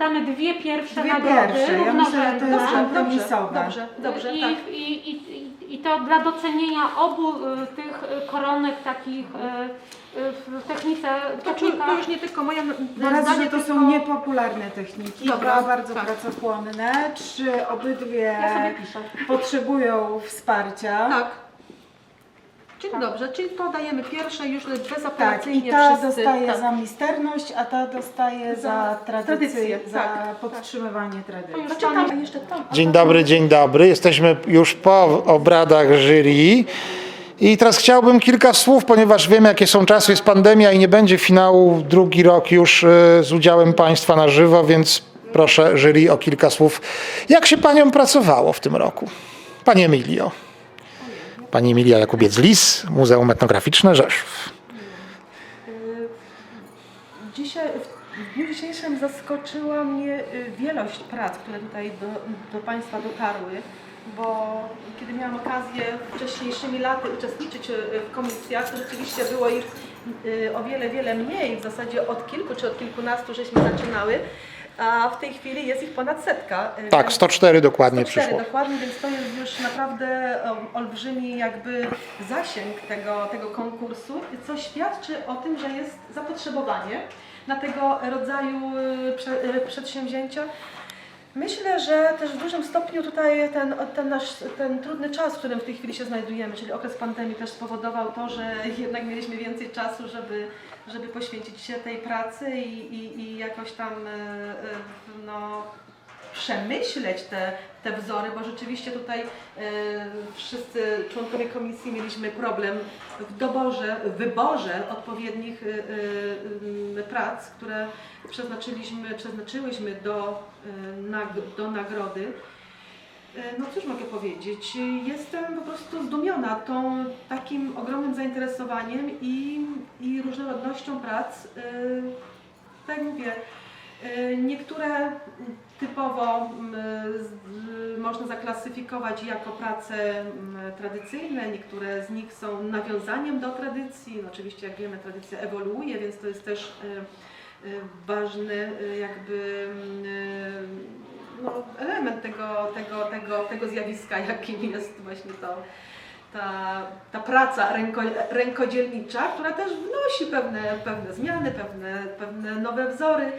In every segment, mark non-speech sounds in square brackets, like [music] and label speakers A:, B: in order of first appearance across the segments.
A: damy dwie pierwsze
B: Dwie
A: nagrody
B: pierwsze. Ja myślę, że to
A: równorzędne.
B: jest
C: Dobrze, dobrze,
B: kompromisowe.
C: dobrze, dobrze,
A: I,
C: tak.
A: i, i, i- I to dla docenienia obu y, tych y, koronek takich y, y, w technice
C: To, czy,
A: technika.
C: to już nie tylko moja
B: Bo raz,
C: zdanie,
B: że to
C: tylko...
B: są niepopularne techniki,
C: Dobra,
B: dwa bardzo
C: tak.
B: pracochłonne, trzy obydwie
A: Ja sobie piszę.
B: potrzebują wsparcia.
C: Tak. Czyli dobrze, czyli to dajemy pierwsze już
B: Tak,
C: bezapelacyjnie
B: i ta
C: wszyscy.
B: dostaje
C: tak.
B: za misterność, a ta dostaje za,
C: Za
B: tradycję,
C: tradycję,
B: za
C: tak,
B: podtrzymywanie tradycji.
C: Znaczy tam, a jeszcze tam.
D: Dzień dobry, dzień dobry. Jesteśmy już po obradach jury. I teraz chciałbym kilka słów, ponieważ wiem, jakie są czasy, jest pandemia i nie będzie finału drugi rok już e, z udziałem Państwa na żywo, więc proszę jury o kilka słów. Jak się Paniom pracowało w tym roku? Pani Emilio. Pani Emilia Jakubiec-Lis, Muzeum Etnograficzne Rzeszów.
C: Dzisiaj, w dniu dzisiejszym zaskoczyła mnie y, wielość prac, które tutaj do, do Państwa dotarły, bo kiedy miałam okazję wcześniejszymi laty uczestniczyć y, w komisjach, to rzeczywiście było ich y, o wiele, wiele mniej, w zasadzie od kilku czy od kilkunastu żeśmy zaczynały, a w tej chwili jest ich ponad setka. y,
D: Tak,
C: więc-
D: 104 dokładnie
C: 104
D: przyszło.
C: dokładnie, więc to jest już naprawdę o- olbrzymi jakby zasięg tego, tego konkursu, co świadczy o tym, że jest zapotrzebowanie na tego rodzaju y, y, przedsięwzięcia. Myślę, że też w dużym stopniu tutaj ten, ten nasz ten trudny czas, w którym w tej chwili się znajdujemy, czyli okres pandemii też spowodował to, że [laughs] jednak mieliśmy więcej czasu, żeby, żeby poświęcić się tej pracy i, i, i jakoś tam y, y, no, przemyśleć te, te wzory, bo rzeczywiście tutaj e, wszyscy członkowie komisji mieliśmy problem w doborze, w wyborze odpowiednich e, e, prac, które przeznaczyliśmy, przeznaczyłyśmy do, do nagrody. No cóż mogę powiedzieć, jestem po prostu zdumiona tą takim ogromnym zainteresowaniem i, i różnorodnością prac. E, Tak mówię, niektóre typowo m, z- można zaklasyfikować jako prace m, tradycyjne, niektóre z nich są nawiązaniem do tradycji. No, oczywiście jak wiemy tradycja ewoluuje, więc to jest też e, e, ważny e, jakby m, e, no, element tego, tego, tego, tego zjawiska, jakim jest właśnie to, ta, ta praca ręko, rękodzielnicza, która też wnosi pewne, pewne zmiany, pewne, pewne nowe wzory.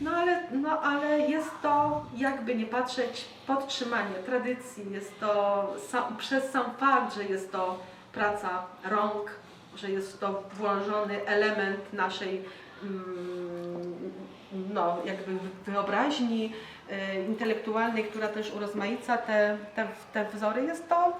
C: No ale, no ale jest to, jakby nie patrzeć, podtrzymanie tradycji. Jest to sam, przez sam fakt, że jest to praca rąk, że jest to włożony element naszej mm, no, jakby wyobraźni e, intelektualnej, która też urozmaica te, te, te wzory. Jest to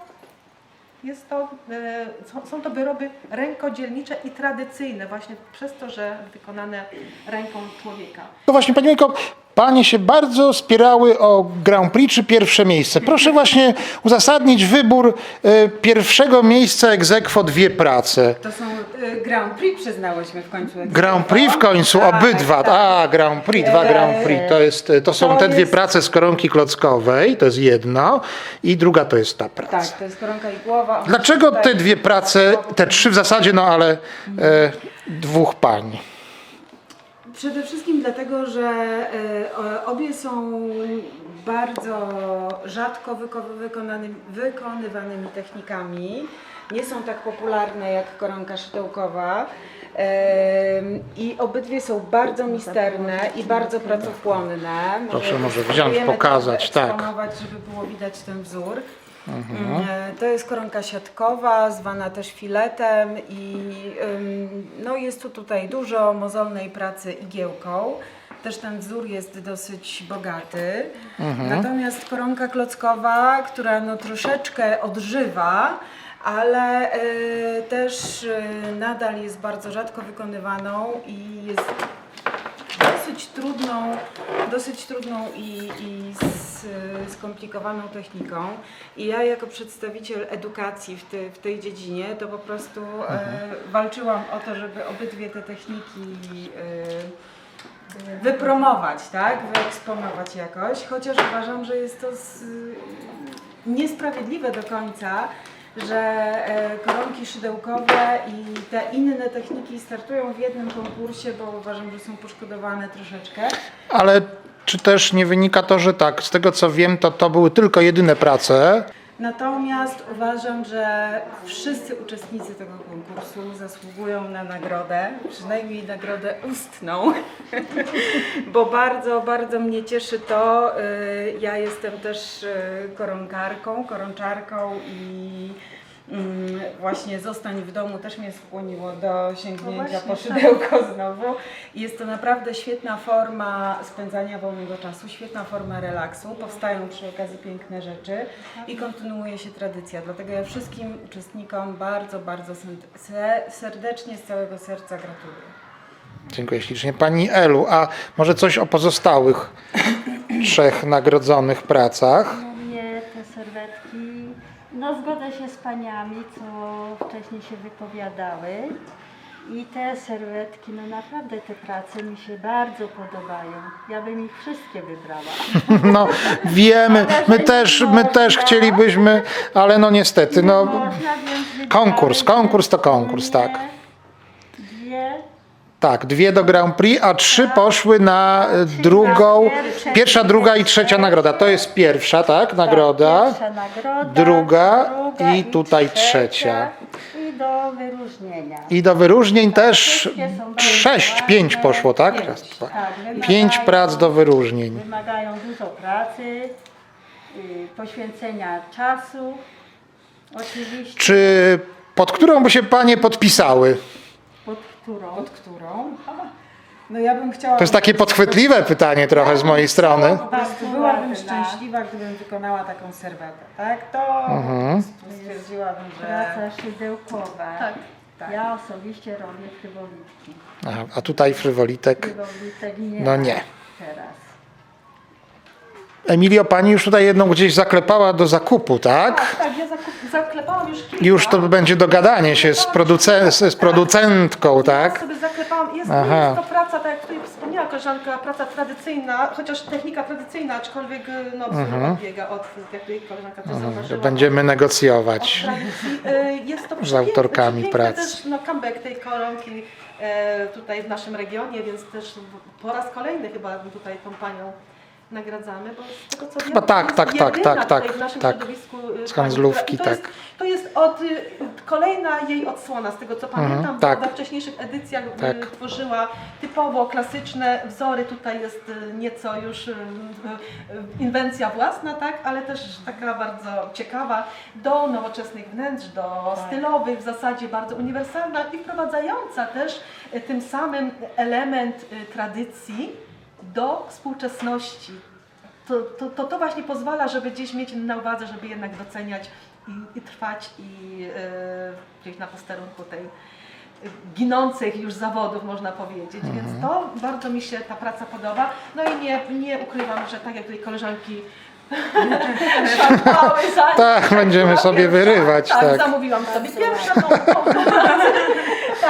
C: jest to, e, są, to wyroby rękodzielnicze i tradycyjne właśnie przez to, że wykonane ręką człowieka.
D: No właśnie, Pani Miko, Panie się bardzo spierały o Grand Prix czy pierwsze miejsce. Proszę właśnie uzasadnić wybór e, pierwszego miejsca aequo dwie prace.
B: To są y, Grand Prix przyznałyśmy w końcu.
D: Grand Prix w końcu,
B: Tak,
D: obydwa.
B: tak.
D: A, Grand Prix, dwa Grand Prix. To, jest, to są
B: To
D: te dwie
B: jest-
D: prace z koronki klockowej, to jest jedno, i druga to jest ta praca.
B: Tak, to jest koronka i głowa.
D: Dlaczego te dwie prace, te trzy w zasadzie, no ale e, dwóch pań?
B: Przede wszystkim dlatego, że e, obie są bardzo rzadko wykonywanymi technikami. Nie są tak popularne jak koronka szydełkowa. Em, I obydwie są bardzo misterne i bardzo pracochłonne.
D: Proszę może wziąć, pokazać, tak.
B: żeby było widać ten wzór. Mm, To jest koronka siatkowa, zwana też filetem i no jest tu tutaj dużo mozolnej pracy igiełką. Też ten wzór jest dosyć bogaty. Natomiast koronka klockowa, która no troszeczkę odżywa, ale y, też y, nadal jest bardzo rzadko wykonywaną i jest dosyć trudną, dosyć trudną i, i s- skomplikowaną techniką. I ja jako przedstawiciel edukacji w, ty, w tej dziedzinie to po prostu e, walczyłam o to, żeby obydwie te techniki e, wypromować, tak? Wyeksponować jakoś, chociaż uważam, że jest to z, niesprawiedliwe do końca, że e, koronki szydełkowe i te inne techniki startują w jednym konkursie, bo uważam, że są poszkodowane troszeczkę.
D: Ale czy też nie wynika to, że tak, z tego co wiem, to to były tylko jedyne prace?
B: Natomiast uważam, że wszyscy uczestnicy tego konkursu zasługują na nagrodę, przynajmniej nagrodę ustną, [laughs] bo bardzo, bardzo mnie cieszy to. y, Ja jestem też y, koronkarką, koronczarką i mm, właśnie zostań w domu też mnie skłoniło do sięgnięcia po szydełko [laughs] znowu. I Jest to naprawdę świetna forma spędzania wolnego czasu, świetna forma relaksu. Powstają przy okazji piękne rzeczy i kontynuuje się tradycja. Dlatego ja wszystkim uczestnikom bardzo, bardzo serdecznie, z całego serca gratuluję.
D: Dziękuję ślicznie. Pani Elu, a może coś o pozostałych trzech nagrodzonych pracach?
E: No mnie te serwetki, no zgodzę się z paniami, co wcześniej się wypowiadały. I te serwetki, no naprawdę te prace mi się bardzo podobają. Ja bym ich wszystkie wybrała. [laughs]
D: No wiemy, my też, my też chcielibyśmy, ale no niestety, no
E: Można, więc wybrałem
D: konkurs, konkurs to konkurs, tak.
E: Dwie,
D: tak, dwie do Grand Prix, a trzy poszły na e, drugą, pierwsza, druga i trzecia nagroda. To jest pierwsza, tak, nagroda.
E: pierwsza nagroda,
D: druga i tutaj trzecia.
E: I do wyróżnienia.
D: I do wyróżnień też
E: Wszystkie są bardzo
D: sześć,
E: ładne.
D: pięć poszło, tak? Raz, dwa.
E: Tak,
D: Pięć prac do wyróżnień.
E: Wymagają dużo pracy, y, poświęcenia czasu. Oczywiście
D: Czy pod którą by się panie podpisały?
E: Pod którą.
B: Pod którą? No ja bym chciała...
D: To jest takie podchwytliwe pytanie trochę z mojej strony.
B: Po prostu byłabym szczęśliwa, gdybym wykonała taką serwetę, tak? To
D: Mhm.
B: po prostu stwierdziłabym, że...
E: Praca szydełkowa.
C: Tak.
B: Tak.
E: Ja osobiście robię frywolitki.
D: Aha, a tutaj frywolitek.
E: Frywolitek nie.
D: No
E: ma
D: nie.
E: Teraz.
D: Emilio, pani już tutaj jedną gdzieś zaklepała do zakupu, tak?
C: Tak, ja zakup- zaklepałam już kilka.
D: Już to będzie dogadanie się z, produce- z z producentką,
C: Ja
D: tak?
C: sobie zaklepałam. Jest,
D: Aha.
C: jest to praca, tak jak tutaj wspomniała koleżanka, praca tradycyjna, chociaż technika tradycyjna, aczkolwiek y, no, wzór odbiega od, jak tutaj koleżanka też zauważyła.
D: Mhm. Będziemy negocjować.
C: tradycji. Y, Jest to [laughs]
D: Z
C: przepiękne-
D: autorkami
C: przepiękne
D: prac.
C: też no, comeback tej koronki e, tutaj w naszym regionie, więc też po raz kolejny chyba tutaj tą panią nagradzamy, bo z tego co
D: Chyba
C: wiem,
D: tak,
C: to jest
D: tak, tak,
C: jedyna
D: tak,
C: tutaj
D: tak,
C: w naszym
D: tak.
C: środowisku y,
D: Z handlówki, tak.
C: Jest, to jest od, y, kolejna jej odsłona, z tego co pamiętam,
D: tak.
C: bo we wcześniejszych edycjach y,
D: Tak.
C: tworzyła typowo klasyczne wzory, tutaj jest nieco już inwencja własna, tak, ale też taka bardzo ciekawa, do nowoczesnych wnętrz, do stylowych, w zasadzie bardzo uniwersalna i wprowadzająca też tym samym element tradycji do współczesności. To, to, to, to właśnie pozwala, żeby gdzieś mieć na uwadze, żeby jednak doceniać i, i trwać i yy, gdzieś na posterunku tej ginących już zawodów, można powiedzieć. Więc to bardzo mi się ta praca podoba. No i nie, nie ukrywam, że tak jak tutaj koleżanki szarpały za
D: Tak, będziemy sobie
C: pierwsza.
D: wyrywać,
C: Tak,
D: tak.
C: zamówiłam sobie pierwszą tą, tą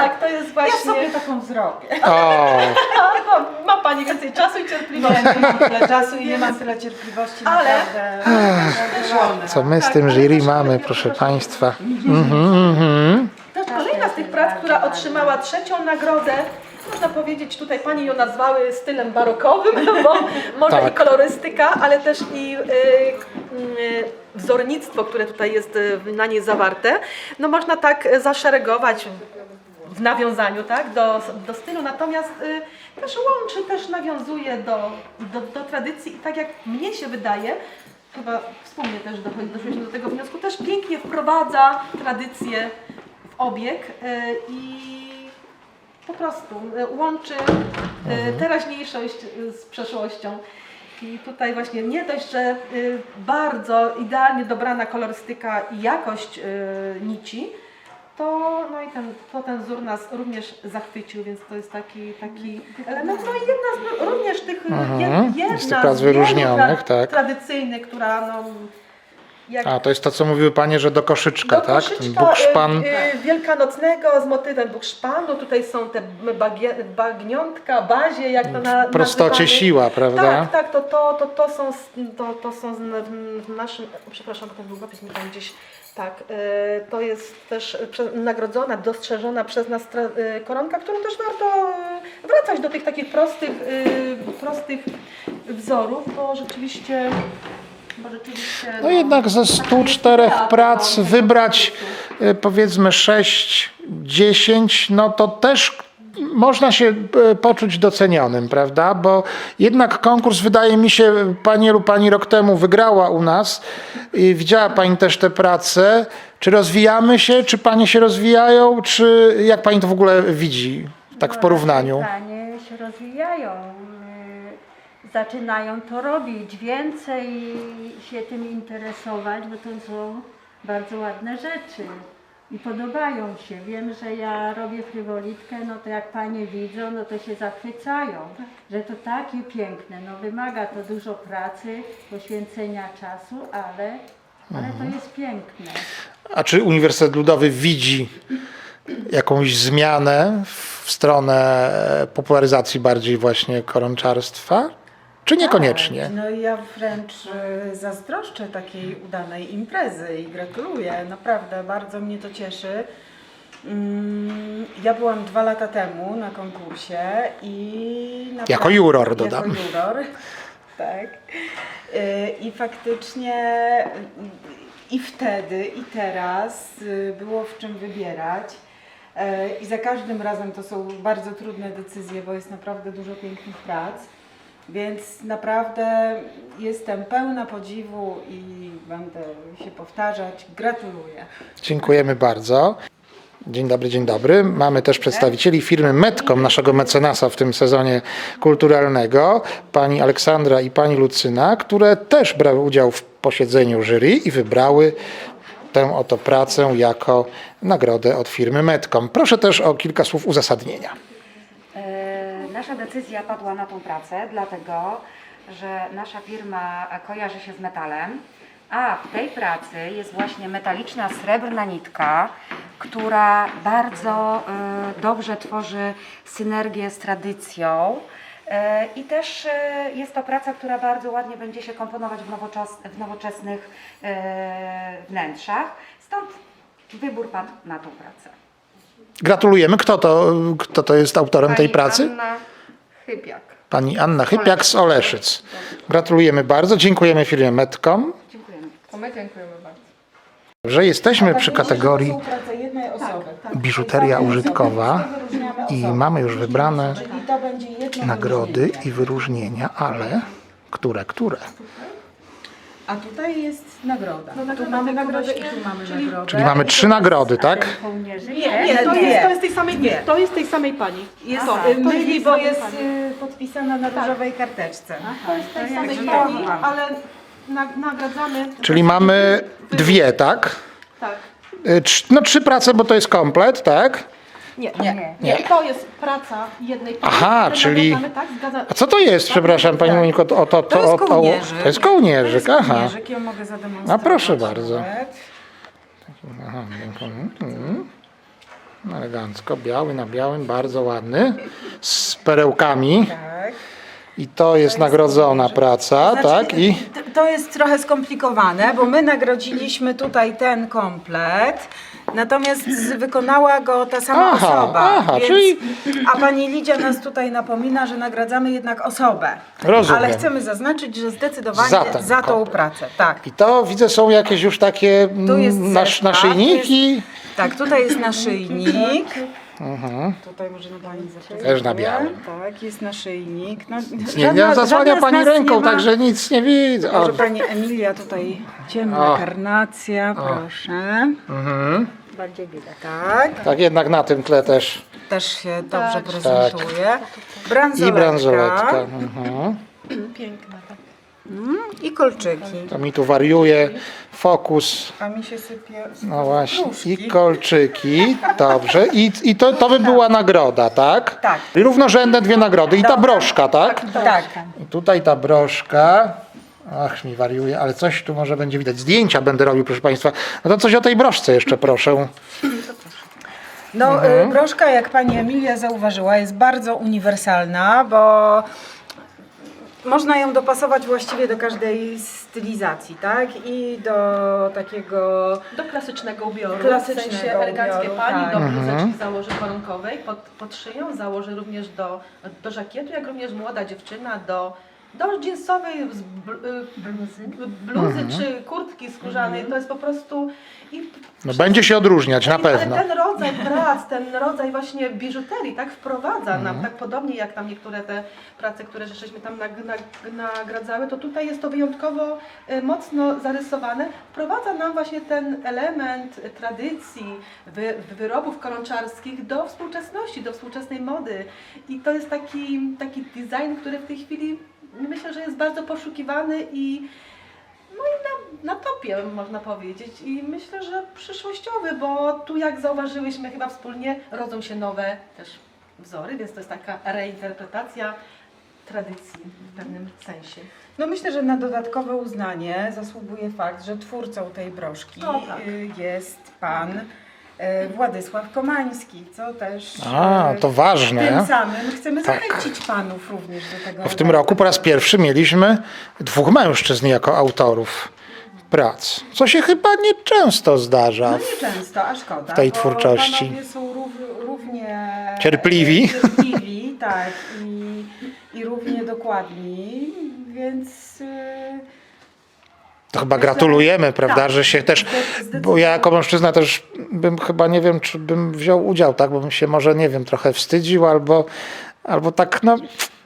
C: Tak, to jest
B: Ja
C: właśnie...
B: sobie taką zrobię.
D: O, [laughs]
C: no, ma Pani więcej czasu i cierpliwości.
B: Nie mam tyle czasu i nie mam tyle cierpliwości,
C: Ale-
B: naprawdę.
D: co my z
C: Tak,
D: tym jury mamy,
C: proszę,
D: państwa. Mhm, mhm.
C: Też kolejna z tych prac, która otrzymała trzecią nagrodę, można powiedzieć, tutaj Pani ją nazwały stylem barokowym, [laughs] bo może
D: Tak.
C: i kolorystyka, ale też i y, y, wzornictwo, które tutaj jest y, na niej zawarte, no można tak y, zaszeregować w nawiązaniu tak, do, do stylu, natomiast y, też łączy, też nawiązuje do, do, do tradycji i tak jak mnie się wydaje, chyba wspólnie też doszliśmy do tego wniosku, też pięknie wprowadza tradycję w obieg y, i po prostu y, łączy y, teraźniejszość y, z przeszłością. I tutaj właśnie nie dość, że bardzo idealnie dobrana kolorystyka i jakość nici, to, no i ten, to ten wzór nas również zachwycił, więc to jest taki, taki element. No i jedna z również tych,
D: Mhm.
C: jed- jedna
D: Z tych prac
C: wielu
D: wyróżnionych, tak.
C: tradycyjnych, która no, jak
D: A, to jest to, co mówiły panie, że do koszyczka, tak? Ten
C: koszyczka,
D: bukszpan.
C: y, y, wielkanocnego z motywem bukszpanu. Tutaj są te bagie, bagniątka, bazie, jak to na
D: W prostocie
C: nazywamy.
D: siła, prawda?
C: Tak, tak, to, to, to, to są, s- to, to są z- w naszym, przepraszam, bo ten długopis mi tam gdzieś Tak, e, to jest też nagrodzona, dostrzeżona przez nas e, koronka, którą też warto e, wracać do tych takich prostych, prostych wzorów, bo rzeczywiście,
D: No jednak ze 104 prac wybrać powiedzmy 6, 10, no to też można się e, poczuć docenionym, prawda? Bo jednak konkurs wydaje mi się, pani lub pani rok temu wygrała u nas i widziała pani też te prace. Czy rozwijamy się, czy panie się rozwijają, czy jak pani to w ogóle widzi, tak w porównaniu?
E: Panie się rozwijają, y, zaczynają to robić, więcej się tym interesować, bo to są bardzo ładne rzeczy i podobają się. Wiem, że ja robię frywolitkę, no to jak panie widzą, no to się zachwycają, że to takie piękne, no wymaga to dużo pracy, poświęcenia czasu, ale, ale to jest piękne.
D: A czy Uniwersytet Ludowy widzi jakąś zmianę w stronę popularyzacji bardziej właśnie koronczarstwa? Czy niekoniecznie?
B: No i ja wręcz e, zazdroszczę takiej udanej imprezy i gratuluję. Naprawdę, bardzo mnie to cieszy. Mm, Ja byłam dwa lata temu na konkursie i... naprawdę-
D: Jako juror, dodam.
B: Jako juror, [laughs] tak. Y, I faktycznie i wtedy, i teraz y, było w czym wybierać. E, I za każdym razem to są bardzo trudne decyzje, bo jest naprawdę dużo pięknych prac. Więc naprawdę jestem pełna podziwu i będę się powtarzać. Gratuluję.
D: Dziękujemy bardzo. Dzień dobry, dzień dobry. Mamy też przedstawicieli firmy Metcom, naszego mecenasa w tym sezonie kulturalnego, pani Aleksandra i pani Lucyna, które też brały udział w posiedzeniu jury i wybrały tę oto pracę jako nagrodę od firmy Metcom. Proszę też o kilka słów uzasadnienia.
F: Nasza decyzja padła na tą pracę, dlatego że nasza firma kojarzy się z metalem, a w tej pracy jest właśnie metaliczna srebrna nitka, która bardzo e, dobrze tworzy synergię z tradycją. E, I też e, jest to praca, która bardzo ładnie będzie się komponować w, nowoczes- w nowoczesnych e, wnętrzach. Stąd wybór padł na tą pracę.
D: Gratulujemy. Kto to, kto to jest autorem tej pracy?
G: Anna Chybiak.
D: Pani Anna Chypiak z Oleszyc. Gratulujemy bardzo. Dziękujemy firmie Metcom.
F: Dziękujemy.
G: To my dziękujemy bardzo.
D: że jesteśmy przy kategorii
B: prace jednej osoby.
D: biżuteria użytkowa i mamy już wybrane nagrody i wyróżnienia, ale które, które?
B: A tutaj jest nagroda.
C: No,
B: tu mamy
C: tej
B: nagrodę i tu mamy
C: czyli-
B: nagrodę.
D: Czyli mamy trzy nagrody, tak?
E: Kołnierzy
B: Nie,
C: Nie, to jest, to jest tej samej,
B: Dwie.
C: to jest tej samej pani.
B: Jest
C: to, to
B: myli,
C: jest
B: bo
C: tej
B: jest
C: samej
B: y, podpisana na różowej karteczce.
C: To jest tej samej pani,
B: to-
C: ale na, nagradzamy.
D: Czyli mamy dwie, tak?
C: Tak.
D: Y, trz- No trzy prace, bo to jest komplet, tak?
C: Nie,
B: Nie.
C: nie, nie. To jest praca jednej pani.
D: Aha, czyli-
C: Tak, zgadza.
D: A co to jest, przepraszam Pani Moniko, o to,
B: To jest
D: o, o,
B: kołnierzyk.
D: to jest kołnierzyk,
B: To jest
D: aha.
B: kołnierzyk, ją mogę zademonstrować.
D: A proszę bardzo. aha mhm. Elegancko, biały na białym, bardzo ładny, z perełkami
B: Tak.
D: i to jest nagrodzona praca,
B: Znaczy,
D: tak? I
B: To jest trochę skomplikowane, bo my nagrodziliśmy tutaj ten komplet, natomiast wykonała go ta sama
D: Aha,
B: osoba.
D: aha,
B: więc,
D: czyli-
B: A pani Lidia nas tutaj napomina, że nagradzamy jednak osobę.
D: Rozumiem.
B: Ale chcemy zaznaczyć, że zdecydowanie
D: Za
B: za,
D: ten
B: tą pracę. Tak.
D: I to widzę są jakieś już takie mm,
B: Tu jest
D: nasz,
B: zestaw,
D: naszyjniki.
B: Tak, tutaj jest naszyjnik. Tutaj możemy pani.
D: Mhm. Też na białym.
B: Tak, jest naszyjnik. No,
D: Nie, nie zasłania Pani ręką, także nic nie widzę. O,
B: Może pani Emilia tutaj ciemna
D: O.
B: karnacja, proszę.
D: mhm.
E: bardziej widać.
B: Tak,
D: Tak jednak na tym tle też
B: też się dobrze prezentuje.
D: i
B: Bransoletka.
D: bransoletka. Mhm.
C: Piękna. Tak.
B: I kolczyki.
D: To mi tu wariuje fokus.
B: A mi się sypie.
D: No właśnie.
B: Nóżki.
D: I kolczyki. Dobrze. I, i to, to by była nagroda, tak?
B: Tak.
D: Równorzędne dwie nagrody. I ta broszka, tak?
B: Tak.
D: I tutaj ta broszka. Ach, mi wariuje, ale coś tu może będzie widać. Zdjęcia będę robił, proszę Państwa. No to coś o tej broszce jeszcze proszę.
B: No,
D: Mhm.
B: y, broszka, jak pani Emilia zauważyła, jest bardzo uniwersalna, bo można ją dopasować właściwie do każdej stylizacji, tak? I do takiego
C: Do klasycznego ubioru,
B: Klasycznego
C: w sensie eleganckie
B: ubioru,
C: pani,
B: tak.
C: do
D: Mhm.
C: bluzeczki założy koronkowej pod, pod szyją, założy również do, do żakietu, jak również młoda dziewczyna do, do jeansowej z bl, y, bluzy, bluzy
D: Mhm.
C: czy kurtki skórzanej. To jest po prostu... I
D: No, będzie się odróżniać, na
C: i-
D: pewno.
C: Ale ten rodzaj prac, ten rodzaj właśnie biżuterii, tak wprowadza
D: Mhm.
C: nam, tak podobnie jak tam niektóre te prace, które żeśmy tam nag, nag, nagradzały, to tutaj jest to wyjątkowo e, mocno zarysowane. Wprowadza nam właśnie ten element e, tradycji, wy, wyrobów koronczarskich do współczesności, do współczesnej mody. I to jest taki, taki design, który w tej chwili myślę, że jest bardzo poszukiwany i no i na, na topie, można powiedzieć. I myślę, że przyszłościowy, bo tu jak zauważyłyśmy chyba wspólnie, rodzą się nowe też wzory, więc to jest taka reinterpretacja tradycji w pewnym sensie.
B: No myślę, że na dodatkowe uznanie zasługuje fakt, że twórcą tej broszki
C: O, tak.
B: y, jest pan y, Władysław Komański, co też
D: A,
B: y,
D: to ważne.
B: tym samym chcemy
D: Tak.
B: zachęcić panów również do tego.
D: Bo w tym roku po raz pierwszy mieliśmy dwóch mężczyzn jako autorów prac, co się chyba nieczęsto zdarza.
B: No nieczęsto, a szkoda.
D: w tej twórczości.
B: Panowie są rów, równie
D: Cierpliwi.
B: cierpliwi tak, i, i równie dokładni, więc... y,
D: To chyba gratulujemy, prawda,
B: tak,
D: że się też, bo ja jako mężczyzna też bym chyba, nie wiem, czy bym wziął udział, tak, bo bym się może, nie wiem, trochę wstydził albo, albo tak, no,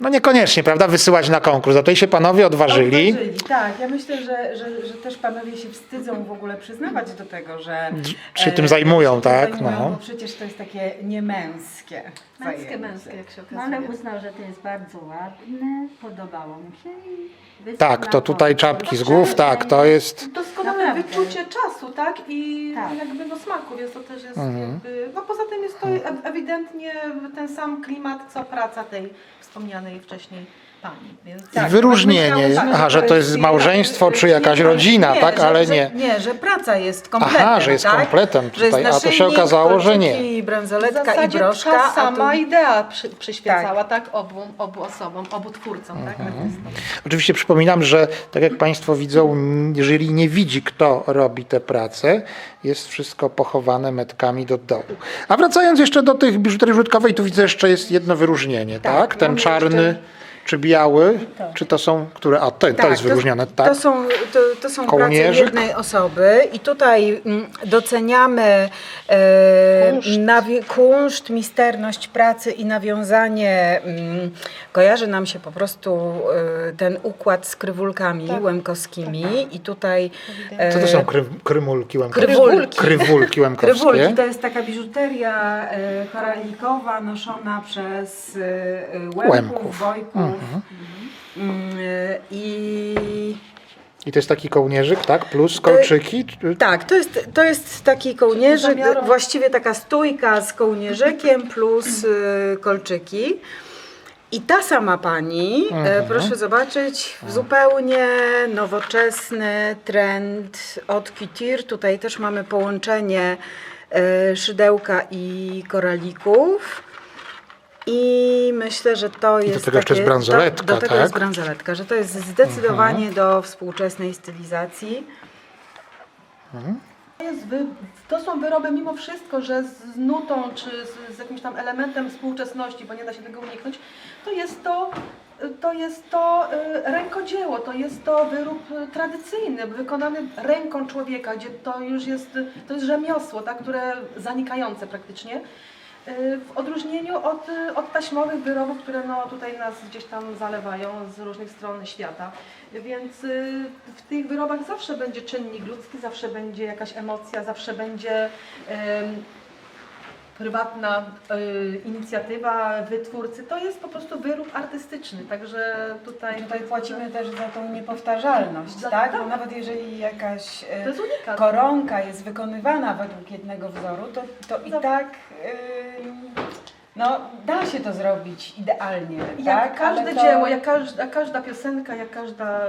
D: no niekoniecznie, prawda, wysyłać na konkurs. A tutaj się panowie odważyli.
B: Odważyli, tak. Ja myślę, że, że, że też panowie się wstydzą w ogóle przyznawać do tego, że
D: Się tym
B: e,
D: zajmują,
B: się tym
D: tak,
B: Zajmują,
D: no.
B: Bo przecież to jest takie niemęskie.
C: Męskie,
B: zajęcie.
C: męskie, jak się
E: No
C: okazuje.
E: ale uznał, że to jest bardzo ładne, podobało mu się i wysłał
D: Tak,
E: na
D: to tutaj
E: konkurs.
D: czapki z głów, tak, to jest,
C: Doskonałe
E: Naprawdę.
C: wyczucie czasu, tak? I
E: Tak.
C: jakby no smaku, więc to też jest
D: Mhm.
C: jakby, no poza tym jest to e- ewidentnie ten sam klimat, co praca tej wspomnianej wcześniej pani, więc
B: Tak,
D: wyróżnienie.
B: myślałyśmy,
D: Aha, że to jest małżeństwo czy jakaś rodzina, tak?
B: że,
D: Ale
B: że,
D: nie.
B: Nie, że praca jest kompletem.
D: Aha, że jest
B: tak?
D: kompletem
B: Że jest
D: tutaj, a to się
B: naszyjnik,
D: okazało, że nie.
B: kolczyki,
C: w
B: bransoletka i
C: zasadzie
B: broszka.
C: ta
B: a
C: sama
B: tu...
C: idea przy, przyświecała tak, obu, obu osobom, obu twórcom, tak?
D: Mhm.
C: artystom.
D: Oczywiście przypominam, że tak jak Państwo widzą, jeżeli nie widzi, kto robi tę pracę, jest wszystko pochowane metkami do dołu. A wracając jeszcze do tych biżuterii użytkowej, tu widzę jeszcze jest jedno wyróżnienie, tak?
B: Tak,
D: Ten
B: mamy
D: czarny
B: jeszcze-
D: czy biały? Czy to są, które. A to, to jest wyróżnione, tak?
B: To są, to, to są prace jednej osoby i tutaj mm, doceniamy e,
C: Kunszt.
B: nawi- kunszt, misterność pracy i nawiązanie. Mm, kojarzy nam się po prostu e, ten układ z krywulkami łemkowskimi i tutaj e,
D: Co to są kry, krymulki łemkowskie?
B: Krywulki.
D: Krywulki łemkowskie.
B: Krywulki to jest taka biżuteria e, koralnikowa noszona przez e, e, łemków,
D: Łemków.
B: wojków. Mm, e, I
D: I to jest taki kołnierzyk, tak? Plus kolczyki? Czy-
B: tak, to jest, to jest taki kołnierzyk,
C: Zamiaru-
B: właściwie taka stójka z kołnierzykiem plus y, kolczyki. I ta sama pani, e, proszę zobaczyć, w zupełnie nowoczesny trend od couture. Tutaj też mamy połączenie e, szydełka i koralików. I myślę, że to jest.
D: tego jeszcze jest bransoletka,
B: do, do tego
D: tak?
B: jest bransoletka, że to jest zdecydowanie do współczesnej stylizacji.
C: To Jest wy, to są wyroby mimo wszystko, że z nutą czy z, z jakimś tam elementem współczesności, bo nie da się tego uniknąć, to jest to, to, jest to y, rękodzieło, to jest to wyrób tradycyjny, wykonany ręką człowieka, gdzie to już jest, to jest rzemiosło, tak, które zanikające praktycznie. Y, W odróżnieniu od, y, od taśmowych wyrobów, które no, tutaj nas gdzieś tam zalewają z różnych stron świata. Więc y, w tych wyrobach zawsze będzie czynnik ludzki, zawsze będzie jakaś emocja, zawsze będzie prywatna y, inicjatywa wytwórcy. To jest po prostu wyrób artystyczny, także tutaj...
B: Tutaj płacimy też za tą niepowtarzalność,
C: Za-
B: tak?
C: tak.
B: Bo nawet jeżeli jakaś e,
C: To jest
B: koronka jest wykonywana według jednego wzoru, to, to i
C: Za-
B: tak no, da się to zrobić idealnie,
C: Jak
B: tak?
C: każde
B: to-
C: dzieło, jak każda, każda piosenka, jak każda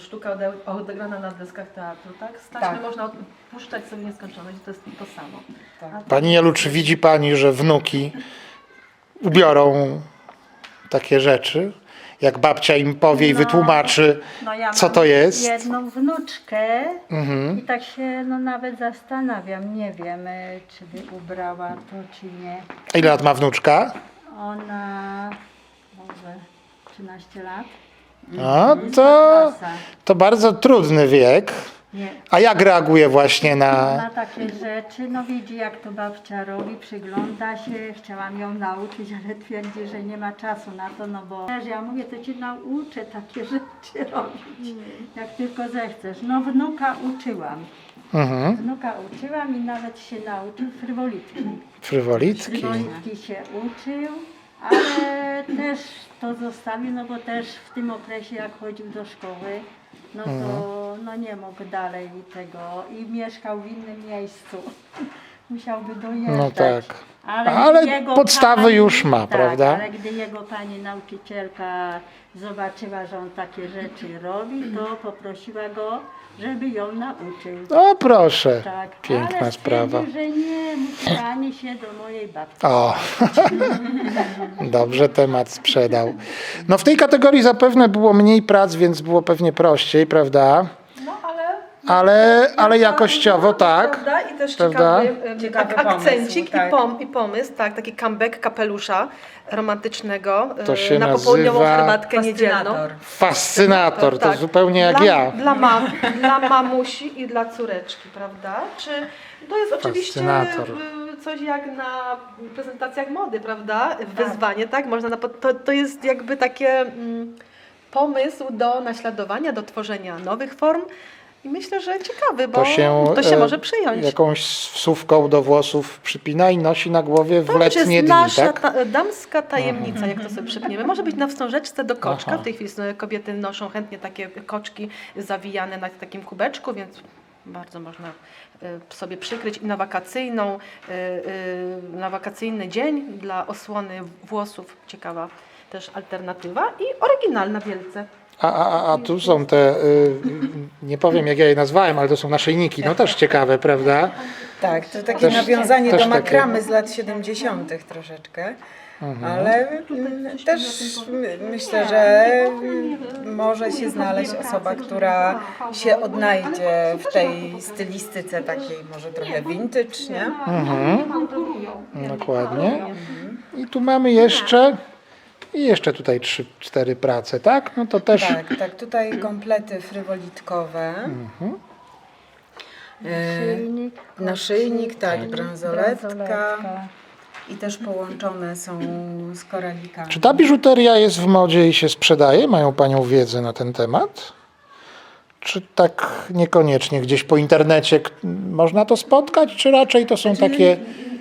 C: sztuka ode- odegrana na deskach teatru, tak? Z taśmy
B: Tak.
C: można puszczać sobie nieskończoność, to jest to samo.
B: Tak.
D: Pani Jelu, czy widzi Pani, że wnuki ubiorą takie rzeczy? Jak babcia im powie i
E: No,
D: wytłumaczy,
E: No ja
D: co
E: mam
D: to jest?
E: jedną wnuczkę
D: Mhm.
E: i tak się no nawet zastanawiam, nie wiem, y, czy by ubrała to, czy nie.
D: Ile lat ma wnuczka?
E: Ona może 13 lat.
D: No to,
E: Klasa.
D: to bardzo trudny wiek.
E: Nie.
D: A jak reaguje właśnie na...
E: Na takie rzeczy, no widzi jak to babcia robi, przygląda się, chciałam ją nauczyć, ale twierdzi, że nie ma czasu na to, no bo też ja mówię, to ci nauczę takie [laughs] rzeczy robić, jak tylko zechcesz. No wnuka uczyłam,
D: Mhm.
E: wnuka uczyłam i nawet się nauczył frywolitki.
D: Frywolitki.
E: Frywolitki się uczył, ale też to zostawił, no bo też w tym okresie jak chodził do szkoły, no to no nie mógł dalej tego i mieszkał w innym miejscu. [laughs] Musiałby dojeżdżać.
D: No tak.
E: Ale,
D: Ale podstawy już ma,
E: tak,
D: prawda?
E: ale gdy jego pani nauczycielka zobaczyła, że on takie rzeczy robi, to poprosiła go, żeby ją nauczył.
D: O proszę,
E: Tak,
D: piękna
E: ale
D: sprawa.
E: stwierdził, że nie, musi pani się do mojej babci.
D: O, [laughs] dobrze temat sprzedał. No w tej kategorii zapewne było mniej prac, więc było pewnie prościej, prawda?
C: Ale...
D: Ale, jakościowo tak.
C: Prawda? I też
D: Prawda?
C: ciekawy, e,
B: Ciekawy
C: ak- akcencik
B: pomysł, tak.
C: i, pom, i pomysł, tak, taki comeback kapelusza romantycznego
D: To
C: e,
D: się
C: na popołudniową
D: nazywa
C: herbatkę niedzielną.
B: Fascynator.
D: Fascynator, to
C: Tak.
D: zupełnie jak
C: dla,
D: ja.
C: Dla, mam, dla mamusi i dla córeczki, prawda? Czy to jest oczywiście
D: Fascynator.
C: y, coś jak na prezentacjach mody, prawda? Wyzwanie, tak? Można na, to, to jest jakby takie mm, pomysł do naśladowania, do tworzenia nowych form. I myślę, że ciekawy, bo
D: To się,
C: to się
D: e,
C: może przyjąć.
D: Jakąś wsówką do włosów przypina i nosi na głowie w
C: To jest
D: letnie dni,
C: nasza
D: tak?
C: ta, damska tajemnica, jak to sobie przypniemy. Może być na wstążeczce do koczka.
D: Aha.
C: W tej chwili kobiety noszą chętnie takie koczki zawijane na takim kubeczku, więc bardzo można y, sobie przykryć i na wakacyjną, na wakacyjny dzień dla osłony włosów ciekawa też alternatywa i oryginalna wielce.
D: A, a, a tu są te, y, nie powiem jak ja je nazwałem, ale to są naszyjniki, no też ciekawe, prawda?
B: Tak, to takie
D: Też-
B: nawiązanie
D: też
B: do
D: takie.
B: makramy z lat 70. troszeczkę. Ale mm, też my- myślę, że mm, może się znaleźć osoba, która się odnajdzie w tej stylistyce takiej może trochę vintage, nie?
D: Mhm. Dokładnie. I tu mamy jeszcze, i jeszcze tutaj trzy, cztery prace, tak? No to też
B: Tak, tak, tutaj komplety frywolitkowe. E,
E: Naszyjnik,
B: Naszyjnik, tak, bransoletka
E: bransoletka.
B: i też połączone są z koralikami.
D: Czy ta biżuteria jest w modzie i się sprzedaje? Mają Panią wiedzę na ten temat? Czy tak niekoniecznie gdzieś po internecie można to spotkać, czy raczej to są
B: Znaczy,
D: takie...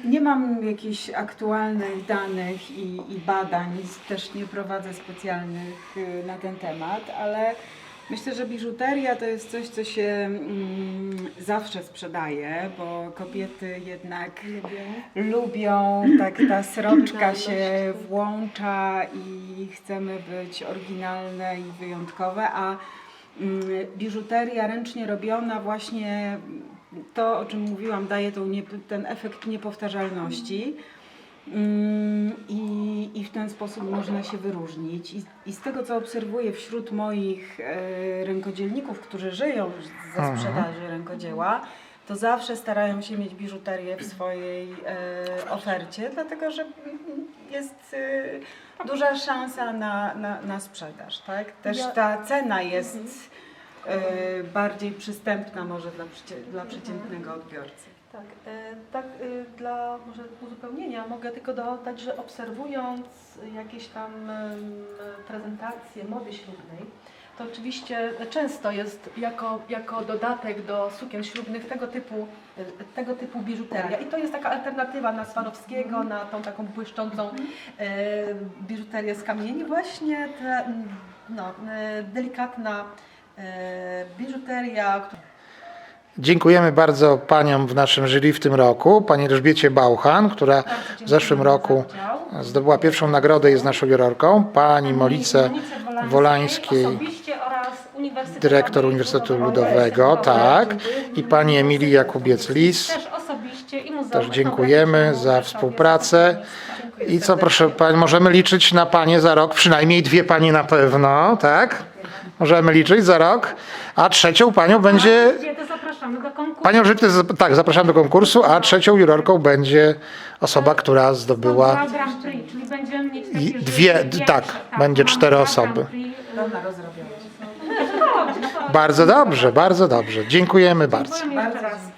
B: Nie mam jakichś aktualnych danych i, i badań, też nie prowadzę specjalnych y, na ten temat, ale myślę, że biżuteria to jest coś, co się mm, zawsze sprzedaje, bo kobiety jednak lubią, [clears throat] tak ta sroczka się włącza i chcemy być oryginalne i wyjątkowe, a mm, biżuteria ręcznie robiona właśnie to, o czym mówiłam, daje tą nie, ten efekt niepowtarzalności. Mm, I, I w ten sposób można się wyróżnić. I, I z tego, co obserwuję wśród moich e, rękodzielników, którzy żyją ze sprzedaży rękodzieła, to zawsze starają się mieć biżuterię w swojej e, ofercie, dlatego że jest e, duża szansa na, na, na sprzedaż. Tak? Też ta cena jest e, bardziej przystępna może dla, dla przeciętnego odbiorcy.
C: Tak, e, tak e, dla może uzupełnienia mogę tylko dodać, że obserwując jakieś tam prezentacje mody ślubnej, to oczywiście często jest jako, jako dodatek do sukien ślubnych tego typu, e, tego typu biżuteria. I to jest taka alternatywa na Swarowskiego, na tą taką błyszczącą e, biżuterię z kamieni. Właśnie ta, mm, no, e, delikatna e, biżuteria, która
D: Dziękujemy bardzo Paniom w naszym jury w tym roku, Pani Elżbiecie Bauchan, która w zeszłym roku zdobyła pierwszą nagrodę, jest naszą jurorką, Pani Molice Wolańskiej, dyrektor Uniwersytetu Ludowego, tak, i Pani Emilii Jakubiec-Lis.
A: Też i
D: dziękujemy za współpracę. I co, proszę pań, możemy liczyć na panie za rok, przynajmniej dwie panie na pewno, tak? Możemy liczyć za rok, a trzecią panią będzie,
A: zapraszamy do konkursu.
D: panią Żyty, tak, zapraszam do konkursu, a trzecią jurorką będzie osoba, która zdobyła
A: Dwa Grand Prix, czyli będziemy mieć takie
D: I
A: jury
D: dwie-
A: większe,
D: tak, będzie
A: mamy
D: cztery
A: dwa
D: osoby.
A: Grand Prix, y,
D: bardzo dobrze, bardzo dobrze. Dziękujemy bardzo.
A: Dziękujemy jeszcze
B: Bardzo
A: raz.
B: dziękuję.